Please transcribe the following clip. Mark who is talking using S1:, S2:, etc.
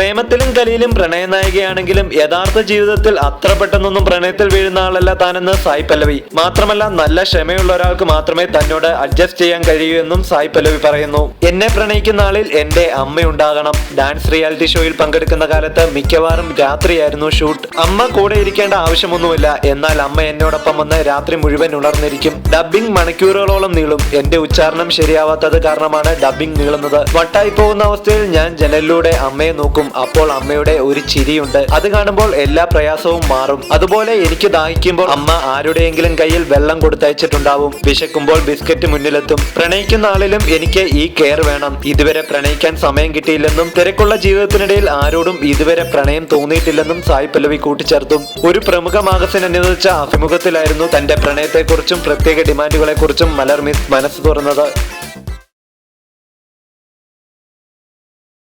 S1: പ്രേമത്തിലും കലിയിലും പ്രണയനായികയാണെങ്കിലും യഥാർത്ഥ ജീവിതത്തിൽ അത്ര പെട്ടെന്നൊന്നും പ്രണയത്തിൽ വീഴുന്ന ആളല്ല താനെന്ന് സായി പല്ലവി. മാത്രമല്ല നല്ല ക്ഷമയുള്ള ഒരാൾക്ക് മാത്രമേ തന്നോട് അഡ്ജസ്റ്റ് ചെയ്യാൻ കഴിയൂ എന്നും സായി പല്ലവി പറയുന്നു. എന്നെ പ്രണയിക്കുന്ന ആളിൽ എന്റെ അമ്മയുണ്ടാകണം. ഡാൻസ് റിയാലിറ്റി ഷോയിൽ പങ്കെടുക്കുന്ന കാലത്ത് മിക്കവാറും രാത്രിയായിരുന്നു ഷൂട്ട്. അമ്മ കൂടെ ഇരിക്കേണ്ട ആവശ്യമൊന്നുമില്ല. എന്നാൽ അമ്മ എന്നോടൊപ്പം വന്ന് രാത്രി മുഴുവൻ ഉണർന്നിരിക്കും. ഡബ്ബിംഗ് മണിക്കൂറുകളോളം നീളും. എന്റെ ഉച്ചാരണം ശരിയാവാത്തത് കാരണമാണ് ഡബ്ബിംഗ് നീളുന്നത്. വട്ടായി പോകുന്ന അവസ്ഥയിൽ ഞാൻ ജനലിലൂടെ അമ്മയെ നോക്കും. അപ്പോൾ അമ്മയുടെ ഒരു ചിരിയുണ്ട്. അത് കാണുമ്പോൾ എല്ലാ പ്രയാസവും മാറും. അതുപോലെ എനിക്ക് ദാഹിക്കുമ്പോൾ അമ്മ ആരുടെയെങ്കിലും കയ്യിൽ വെള്ളം കൊടുത്തയച്ചിട്ടുണ്ടാവും. വിശക്കുമ്പോൾ ബിസ്ക്കറ്റ് മുന്നിലെത്തും. പ്രണയിക്കുന്ന ആളിലും എനിക്ക് ഈ കെയർ വേണം. ഇതുവരെ പ്രണയിക്കാൻ സമയം കിട്ടിയില്ലെന്നും തിരക്കുള്ള ജീവിതത്തിനിടയിൽ ആരോടും ഇതുവരെ പ്രണയം തോന്നിയിട്ടില്ലെന്നും സായി പല്ലവി കൂട്ടിച്ചേർത്തു. ഒരു പ്രമുഖ മാഗസിൻ അനുവദിച്ച അഭിമുഖത്തിലായിരുന്നു തന്റെ പ്രണയത്തെക്കുറിച്ചും പ്രത്യേക ഡിമാൻഡുകളെക്കുറിച്ചും മലർമിസ് മനസ്സ് തുറന്നത്.